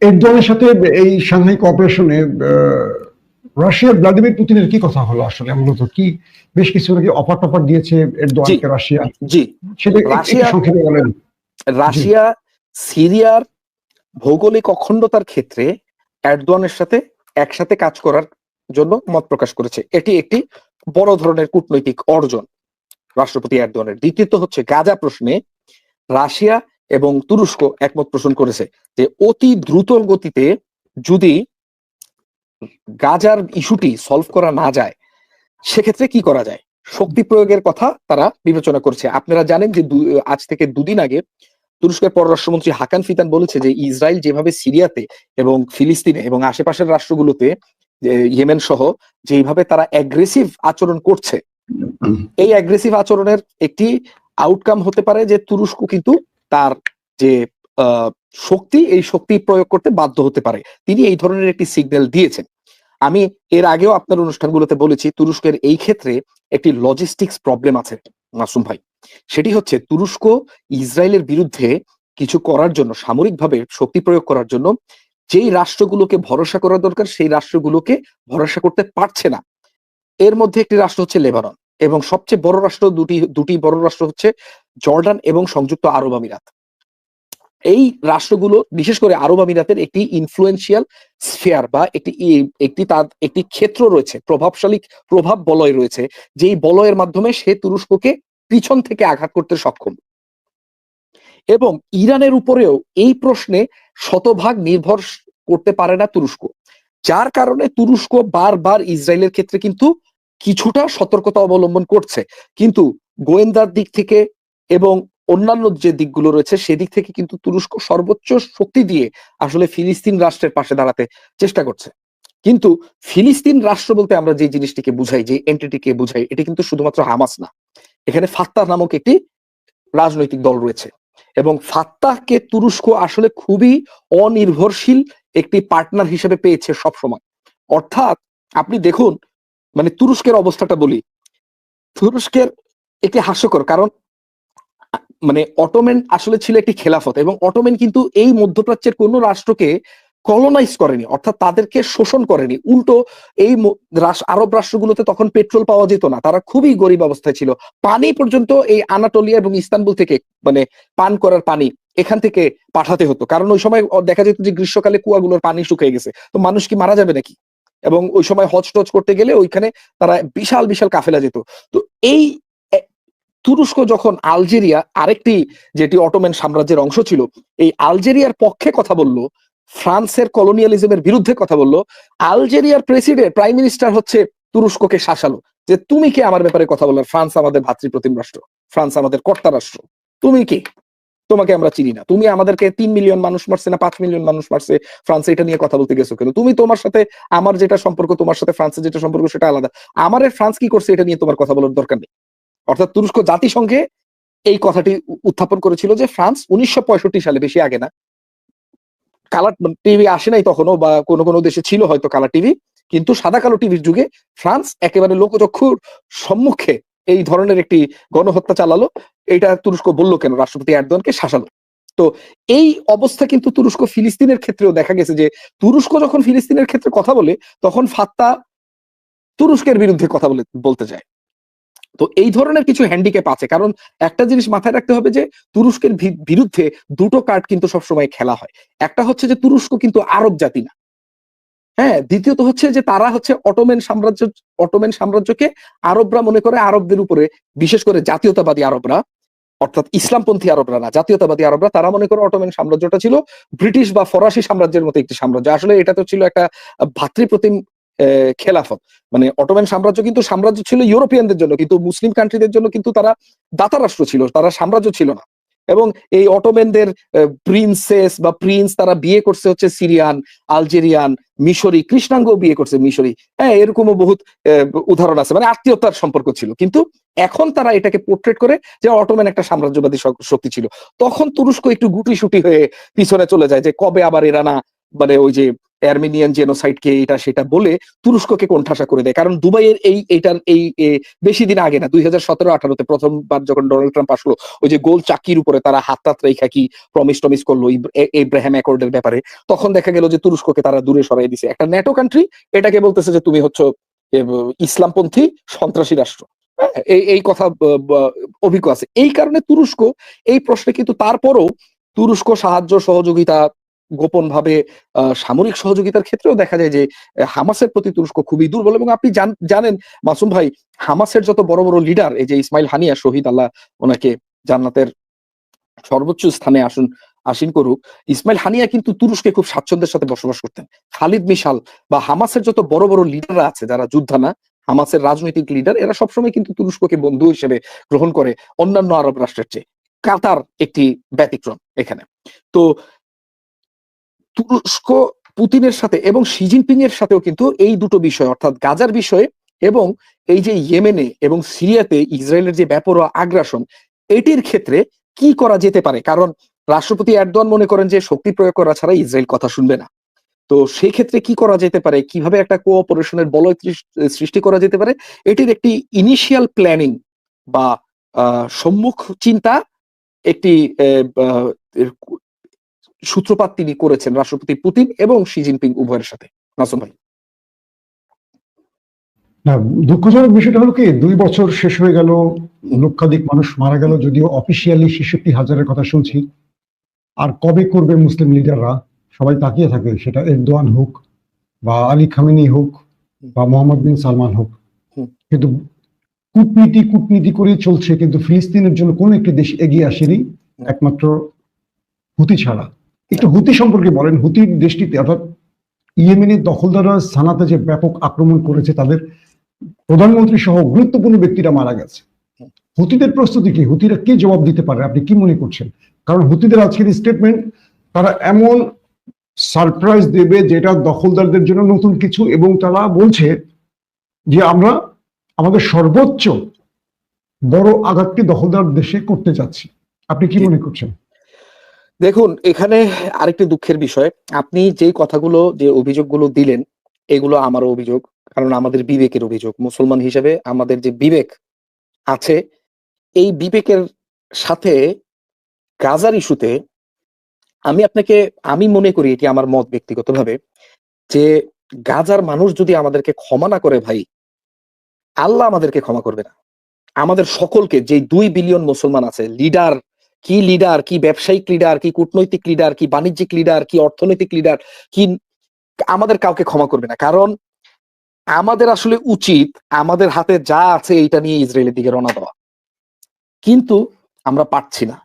এরদোয়ানের সাথে এই সাংহাই কোঅপারেশনে রাশিয়ার ভ্লাদিমির পুতিনের কি কথা হলো আসলে? মূলত কি? বেশ কিছু নাকি অফার টফার দিয়েছে এরদোয়ানকে রাশিয়া। জি। সেটা সংক্ষেপে বলেন। রাশিয়া সিরিয়ার ভৌগোলিক অখণ্ডতার ক্ষেত্রে এরদোয়ানের সাথে একসাথে কাজ করার জন্য মত প্রকাশ করেছে। এটি একটি বড় ধরনের কূটনৈতিক অর্জন রাষ্ট্রপতি এরদোয়ানের দ্বিতীয়ত হচ্ছে গাজা প্রশ্নে রাশিয়া এবং তুরস্ক একমত পোষণ করেছে যে অতি দ্রুত গতিতে যদি গাজার ইস্যুটি সলভ করা না যায়, সেক্ষেত্রে কি করা যায়? শক্তি প্রয়োগের কথা তারা বিবেচনা করছে। আপনারা জানেন যে আজ থেকে দুদিন আগে তুরস্কের পররাষ্ট্রমন্ত্রী হাকান ফিতান বলেছে যে ইসরায়েল যেভাবে সিরিয়াতে এবং ফিলিস্তিনে এবং আশেপাশের রাষ্ট্রগুলোতে ইয়েমেন সহ যেভাবে তারা অ্যাগ্রেসিভ আচরণ করছে, এই অ্যাগ্রেসিভ আচরণের একটি আউটকাম হতে পারে যে তুরস্ক কিন্তু তার যে শক্তি, এই শক্তি প্রয়োগ করতে বাধ্য হতে পারে। তিনি এই ধরনের একটি সিগন্যাল দিয়েছেন। আমি এর আগেও আপনার অনুষ্ঠানগুলোতে বলেছি, তুরস্কের এই ক্ষেত্রে একটি লজিস্টিক্স প্রবলেম আছে, মাসুম ভাই। সেটি হচ্ছে, তুরস্ক ইসরায়েলের বিরুদ্ধে কিছু করার জন্য, সামরিকভাবে শক্তি প্রয়োগ করার জন্য, যেই রাষ্ট্রগুলোকে ভরসা করা দরকার, সেই রাষ্ট্রগুলোকে ভরসা করতে পারছে না। এর মধ্যে একটি রাষ্ট্র হচ্ছে লেবানন এবং সবচেয়ে বড় রাষ্ট্র, দুটি দুটি বড় রাষ্ট্র হচ্ছে জর্ডান এবং সংযুক্ত আরব আমিরাত। এই রাষ্ট্রগুলো, বিশেষ করে আরব আমিরাতের একটি ইনফ্লুয়েন্সিয়াল স্ফেয়ার বা একটি একটি তার, একটি ক্ষেত্র রয়েছে, প্রভাবশালী প্রভাব বলয় রয়েছে, যেই বলয়ের মাধ্যমে সে তুরস্ককে পিছন থেকে আঘাত করতে সক্ষম। এবং ইরানের উপরেও এই প্রশ্নে শতভাগ নির্ভর করতে পারে না তুরস্ক, যার কারণে তুরস্ক বারবার ইসরায়েলের ক্ষেত্রে কিন্তু কিছুটা সতর্কতা অবলম্বন করছে। কিন্তু গোয়েন্দার দিক থেকে এবং অন্যান্য যে দিকগুলো রয়েছে সেদিক থেকে কিন্তু তুরস্ক সর্বোচ্চ শক্তি দিয়ে আসলে ফিলিস্তিন রাষ্ট্রের পাশে দাঁড়াতে চেষ্টা করছে। কিন্তু ফিলিস্তিন রাষ্ট্র বলতে আমরা যে জিনিসটিকে বুঝাই, যে এন্টিটিকে বুঝাই, এটি কিন্তু শুধুমাত্র হামাস না। এখানে ফাত্তাহ নামক একটি রাজনৈতিক দল রয়েছে এবং ফাত্তাহকে তুরস্ক আসলে খুবই অনির্ভরশীল একটি পার্টনার হিসেবে পেয়েছে সবসময়। অর্থাৎ আপনি দেখুন মানে তুরস্কের অবস্থাটা বলি। তুরস্কের একটি হাস্যকর, কারণ মানে অটোমেন আসলে ছিল একটি খেলাফত এবং অটোমেন কিন্তু এই মধ্যপ্রাচ্যের কোন রাষ্ট্রকে কলোনাইজ করেনি, অর্থাৎ তাদেরকে শোষণ করেনি। উল্টো এই আরব রাষ্ট্রগুলোতে তখন পেট্রোল পাওয়া যেত না, তারা খুবই গরিব অবস্থায় ছিল। পানি পর্যন্ত এই আনাটোলিয়া এবং ইস্তানবুল থেকে মানে পান করার পানি এখান থেকে পাঠাতে হতো। কারণ ওই সময় দেখা যেত যে গ্রীষ্মকালে কুয়াগুলোর পানি শুকিয়ে গেছে। তো মানুষ কি মারা যাবে নাকি? এবং ওই সময় হজ টজ করতে গেলে ওইখানে তারা বিশাল বিশাল কাফেলা যেত। তো এই তুরস্ক যখন আলজেরিয়া আরেকটি যেটি অটোম্যান সাম্রাজ্যের অংশ ছিল, এই আলজেরিয়ার পক্ষে কথা বলল, ফ্রান্সের কলোনিয়ালিজমের বিরুদ্ধে কথা বলল, আলজেরিয়ার প্রেসিডেন্ট, প্রাইম মিনিস্টার হচ্ছে তুরস্ককে শাসালো। যে তুমি কি আমার ব্যাপারে কথা বলার? ফ্রান্স আমাদের ভাতৃপ্রতিম রাষ্ট্র। ফ্রান্স আমাদের কর্তা রাষ্ট্র। তুমি কি? তোমাকে আমরা চিনি না। তুমি আমাদেরকে তিন মিলিয়ন মানুষ মারছে না, পাঁচ মিলিয়ন মানুষ মারছে। ফ্রান্সে এটা নিয়ে কথা বলতে গেছো কেন? তুমি তোমার সাথে, আমার যেটা সম্পর্ক, তোমার সাথে ফ্রান্সের যেটা সম্পর্ক সেটা আলাদা। আমার ফ্রান্স কি করছে এটা নিয়ে তোমার কথা বলার দরকার নেই। অর্থাৎ তুরস্ক জাতিসংঘে এই কথাটি উত্থাপন করেছিল যে ফ্রান্স উনিশশো পঁয়ষট্টি সালে বেশি আগে না। কালার টিভি আসে নাই তখনও বা কোনো কোনো দেশে ছিল হয়তো কালার টিভি, কিন্তু সাদা কালো টিভির যুগে ফ্রান্স একেবারে লোকচক্ষুর সম্মুখে এই ধরনের একটি গণহত্যা চালালো। এটা তুরস্ক বলল কেন? রাষ্ট্রপতি এরদোয়ানকে শাসালো। তো এই অবস্থা কিন্তু তুরস্ক ফিলিস্তিনের ক্ষেত্রেও দেখা গেছে যে তুরস্ক যখন ফিলিস্তিনের ক্ষেত্রে কথা বলে, তখন ফাত্তা তুরস্কের বিরুদ্ধে কথা বলে, বলতে যায় তো এই ধরনের কিছু হ্যান্ডিক্যাপ আছে। কারণ একটা জিনিস মাথায় রাখতে হবে যে, তুরস্কের বিরুদ্ধে দুটো কার্ড কিন্তু সবসময় খেলা হয়। একটা হচ্ছে যে, তুরস্ক কিন্তু আরব জাতি না। হ্যাঁ দ্বিতীয়ত হচ্ছে যে, তারা হচ্ছে অটোমেন সাম্রাজ্য, অটোমেন সাম্রাজ্যকে আরবরা মনে করে আরবদের উপরে, বিশেষ করে জাতীয়তাবাদী আরবরা, অর্থাৎ ইসলামপন্থী আরবরা না, জাতীয়তাবাদী আরবরা, তারা মনে করে অটোমেন সাম্রাজ্যটা ছিল ব্রিটিশ বা ফরাসি সাম্রাজ্যের মতো একটি সাম্রাজ্য। আসলে এটা তো ছিল একটা ভাতৃপ্রতিম খেলাফত। মানে অটোমেন সাম্রাজ্য কিন্তু সাম্রাজ্য ছিল ইউরোপিয়ানদের জন্য, কিন্তু মুসলিম কান্ট্রিদের জন্য কিন্তু তারা দাতা রাষ্ট্র ছিল, তারা সাম্রাজ্য ছিল না। এবং এই অটোমেনদের প্রিন্সেস বা প্রিন্স তারা বিয়ে করছে হচ্ছে সিরিয়ান, আলজেরিয়ান, মিশরি কৃষ্ণাঙ্গ বিয়ে করছে মিশরি। হ্যাঁ এরকমও বহুত উদাহরণ আছে মানে আত্মীয়তার সম্পর্ক ছিল। কিন্তু এখন তারা এটাকে পোর্ট্রেট করে যে অটোমেন একটা সাম্রাজ্যবাদী শক্তি ছিল। তখন তুরস্ক একটু গুটি সুটি হয়ে পিছনে চলে যায় যে কবে আবার এরা না মানে ওই যে আর্মেনিয়ান জেনোসাইডকে এটা সেটা বলে তুরস্ককে কোণঠাসা করে দেয়। কারণ দুবাইয়ের এই এইটার এই বেশি দিন আগে না দুই হাজার সতেরো আঠারোতে প্রথমবার যখন ডোনাল্ড ট্রাম্প আসলো ওই যে গোল চাকির উপরে তারা হাত টাত রেখা কি প্রমিস টমিস করল ইব্র- এ- এব্রাহাম অ্যাকর্ডের ব্যাপারে তখন দেখা গেল যে তুরস্ককে তারা দূরে সরাই দিছে। একটা ন্যাটো কান্ট্রি এটাকে বলতেছে যে তুমি হচ্ছে ইসলামপন্থী সন্ত্রাসী রাষ্ট্র। হ্যাঁ, এই এই কথা অভিজ্ঞ আছে। এই কারণে তুরস্ক এই প্রশ্নে কিন্তু তারপরও তুরস্ক সাহায্য সহযোগিতা গোপন ভাবে সামরিক সহযোগিতার ক্ষেত্রেও দেখা যায় যে হামাসের প্রতি তুরস্ক খুবই দুর্বল এবং আপনি জানেন মাসুম ভাই, হামাসের যত বড় বড় লিডার এই যে ইসমাইল হানিয়া, শহীদ আল্লাহ ওনাকে জান্নাতের সর্বোচ্চ স্থানে আসুন, আসীন করুক, ইসমাইল হানিয়া কিন্তু তুরস্কে খুব স্বাচ্ছন্দ্যের সাথে বসবাস করতেন। খালিদ মিশাল বা হামাসের যত বড় বড় লিডাররা আছে, যারা যোদ্ধা না হামাসের রাজনৈতিক লিডার এরা সবসময় কিন্তু তুরস্ককে বন্ধু হিসেবে গ্রহণ করে অন্যান্য আরব রাষ্ট্রের চেয়ে। কাতার একটি ব্যতিক্রম এখানে। তো তুরস্ক পুতিনের সাথে এবং শি জিনপিং এর সাথেও কিন্তু এই দুটো বিষয়, অর্থাৎ গাজার বিষয়ে এবং এই যে ইয়েমেনে এবং সিরিয়াতে ইসরায়েলের যে ব্যাপরোয়া আগ্রাসন, এটির ক্ষেত্রে কি করা যেতে পারে? কারণ রাষ্ট্রপতি এরদোয়ান মনে করেন যে শক্তি প্রয়োগ করা ছাড়া ইসরায়েল কথা শুনবে না। তো সেই ক্ষেত্রে কি করা যেতে পারে? কীভাবে একটা কোঅপারেশনের বলয় সৃষ- সৃষ্টি করা যেতে পারে? এটির একটি ইনিশিয়াল প্ল্যানিং বা সম্মুখ চিন্তা, একটি সূত্রপাত তিনি করেছেন রাষ্ট্রপতি পুতিন এবং শি জিনপিং উভয়ের সাথে। নাসুম ভাই। না দুঃখজনক বিষয়টা হলো কি দুই বছর শেষ হয়ে গেল লক্ষাধিক মানুষ মারা গেল যদিও অফিসিয়ালি ছেষট্টি হাজারের কথা শুনছি। আর কবে করবে মুসলিম লিডাররা? সবাই তাকিয়ে থাকে সেটা এরদোয়ান হোক বা আলী খামেনি হোক বা মোহাম্মদ বিন সালমান হোক। কিন্তু কূটনীতি কূটনীতি করেই চলছে কিন্তু ফিলিস্তিনের জন্য কোন একটি দেশ এগিয়ে আসেনি একমাত্র হুতি ছাড়া। একটু হুতি সম্পর্কে বলেন হুতির দেশটিতে অর্থাৎ ইয়েমেনের দখলদাররা সানাতে যে ব্যাপক আক্রমণ করেছে তাদের প্রধানমন্ত্রী সহ গুরুত্বপূর্ণ ব্যক্তিরা মারা গেছে। হুতিদের প্রস্তুতি কি? হুতিরা কি জবাব দিতে পারে? আপনি কি মনে করছেন? কারণ হুতিদের আজকের স্টেটমেন্ট তারা এমন সারপ্রাইজ দেবে যেটা দখলদারদের জন্য নতুন কিছু এবং তারা বলছে যে আমরা আমাদের সর্বোচ্চ বড় আঘাতটি দখলদার দেশে করতে যাচ্ছি। আপনি কি মনে করছেন? দেখুন, এখানে আরেকটি দুঃখের বিষয়। আপনি যে কথাগুলো, যে অভিযোগগুলো দিলেন, এগুলো আমারও অভিযোগ, কারণ আমাদের বিবেকের অভিযোগ। মুসলমান হিসেবে আমাদের যে বিবেক আছে, এই বিবেকের সাথে গাজার ইস্যুতে আমি আপনাকে, আমি মনে করি এটি আমার মত ব্যক্তিগতভাবে, যে গাজার মানুষ যদি আমাদেরকে ক্ষমা না করে ভাই, আল্লাহ আমাদেরকে ক্ষমা করবে না। আমাদের সকলকে যে দুই বিলিয়ন মুসলমান আছে লিডার কি লিডার কি ব্যবসায়িক লিডার কি কূটনৈতিক লিডার কি বাণিজ্যিক লিডার কি অর্থনৈতিক লিডার কি আমাদের কাউকে ক্ষমা করবে না। কারণ আমাদের আসলে উচিত আমাদের হাতে যা আছে এইটা নিয়ে ইসরায়েলের দিকে রওনা দেওয়া। কিন্তু আমরা পারছি না।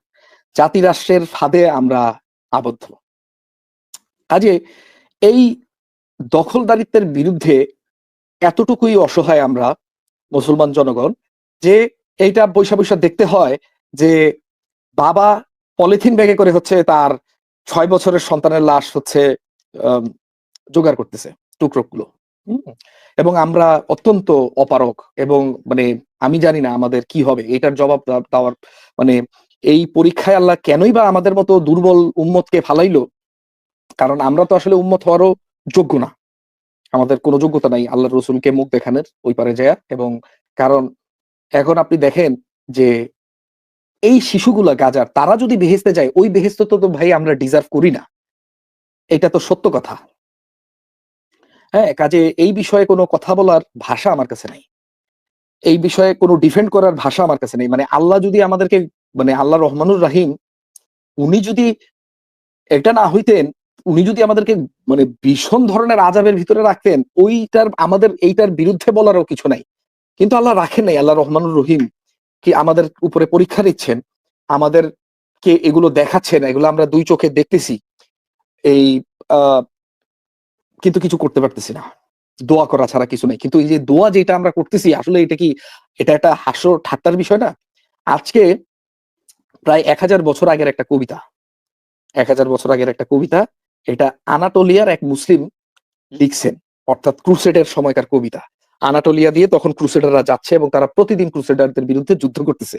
জাতি রাষ্ট্রের ফাঁদে আমরা আবদ্ধ। কাজে এই দখলদারিত্বের বিরুদ্ধে এতটুকুই অসহায় আমরা মুসলমান জনগণ যে এইটা বৈশা বৈশা দেখতে হয় যে বাবা পলিথিন ব্যাগে করে হচ্ছে তার ছয় বছরের সন্তানের লাশ হচ্ছে জোগাড় করতেছে টুকরোগুলো? এবং আমরা অত্যন্ত অপারক এবং মানে আমি জানি না আমাদের কি হবে, এটার জবাব দেওয়ার মানে এই পরীক্ষায় আল্লাহ কেনই বা আমাদের মতো দুর্বল উম্মতকে ফালাইলো? কারণ আমরা তো আসলে উম্মত হওয়ারও যোগ্য না। আমাদের কোনো যোগ্যতা নাই আল্লাহ রসুলকে মুখ দেখানোর ওই পারে যায়। এবং কারণ এখন আপনি দেখেন যে এই শিশুগুলা গাজার, তারা যদি বেহেস্তে যায়, ওই বেহেস্ত তো ভাই আমরা ডিজার্ভ করি না। এটা তো সত্য কথা। হ্যাঁ কাজে এই বিষয়ে কোনো কথা বলার ভাষা আমার কাছে নাই। এই বিষয়ে কোনো ডিফেন্ড করার ভাষা আমার কাছে নেই। মানে আল্লাহ যদি আমাদেরকে মানে আল্লাহ রহমানুর রাহিম, উনি যদি এটা না হইতেন, উনি যদি আমাদেরকে মানে ভীষণ ধরনের আজাবের ভিতরে রাখতেন, ওইটার, আমাদের এইটার বিরুদ্ধে বলারও কিছু নাই। কিন্তু আল্লাহ রাখেন নাই, আল্লাহ রহমানুর রহিম। কি আমাদের উপরে পরীক্ষা নিচ্ছেন আমাদের কে এগুলো দেখাচ্ছেন, এগুলো আমরা দুই চোখে দেখতেছি। এই কিন্তু কিছু করতে পারতেছি না। দোয়া করা ছাড়া কিছু নেই। কিন্তু এই যে দোয়া যেটা আমরা করতেছি, আসলে এটা কি, এটা একটা হাস্য ঠাট্টার বিষয় না? আজকে প্রায় এক হাজার বছর আগের একটা কবিতা। এক হাজার বছর আগের একটা কবিতা। এটা আনাটোলিয়ার এক মুসলিম লিখছেন, অর্থাৎ ক্রুসেডের সময়কার কবিতা। আনাটোলিয়া দিয়ে তখন ক্রুসেডাররা যাচ্ছে এবং তারা প্রতিদিন ক্রুসেডারদের বিরুদ্ধে যুদ্ধ করতেছে।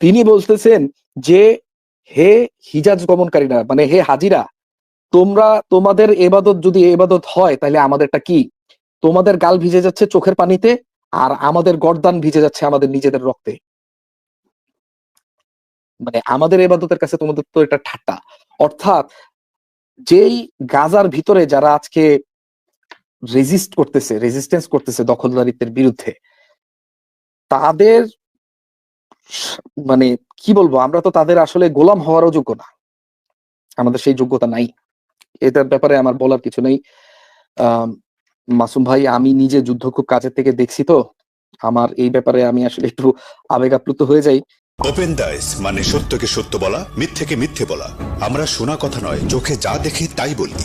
তিনি বলতেছেন যে, হে হিজাজ গমনকারীরা মানে হে হাজিরা, তোমরা, তোমাদের এবাদত যদি এবাদত হয়, তাহলে আমাদেরটা কি? তোমাদের গাল ভিজে যাচ্ছে চোখের পানিতে, আর আমাদের গরদান ভিজে যাচ্ছে আমাদের নিজেদের রক্তে। মানে আমাদের এবাদতের কাছে তোমাদের তো এটা ঠাট্টা। অর্থাৎ, যেই গাজার ভিতরে যারা আজকে রেজিস্ট করতেছে রেজিস্টেন্স করতেছে দখলদারিত্বের বিরুদ্ধে। তাদের মানে কি বলব, আমরা তো তাদের আসলে গোলাম হওয়ারও যোগ্য না। আমাদের সেই যোগ্যতা নাই। এটার ব্যাপারে আমার বলার কিছু নেই। মাসুম ভাই, আমি নিজে যুদ্ধ খুব কাছের থেকে দেখছি তো। আমার এই ব্যাপারে আমি আসলে একটু আবেগ আপ্লুত হয়ে যাই। ওপেন দাইস মানে সত্যকে সত্য বলা, মিথ্যেকে মিথ্যে বলা। আমরা শোনা কথা নয়, চোখে যা দেখি তাই বলি।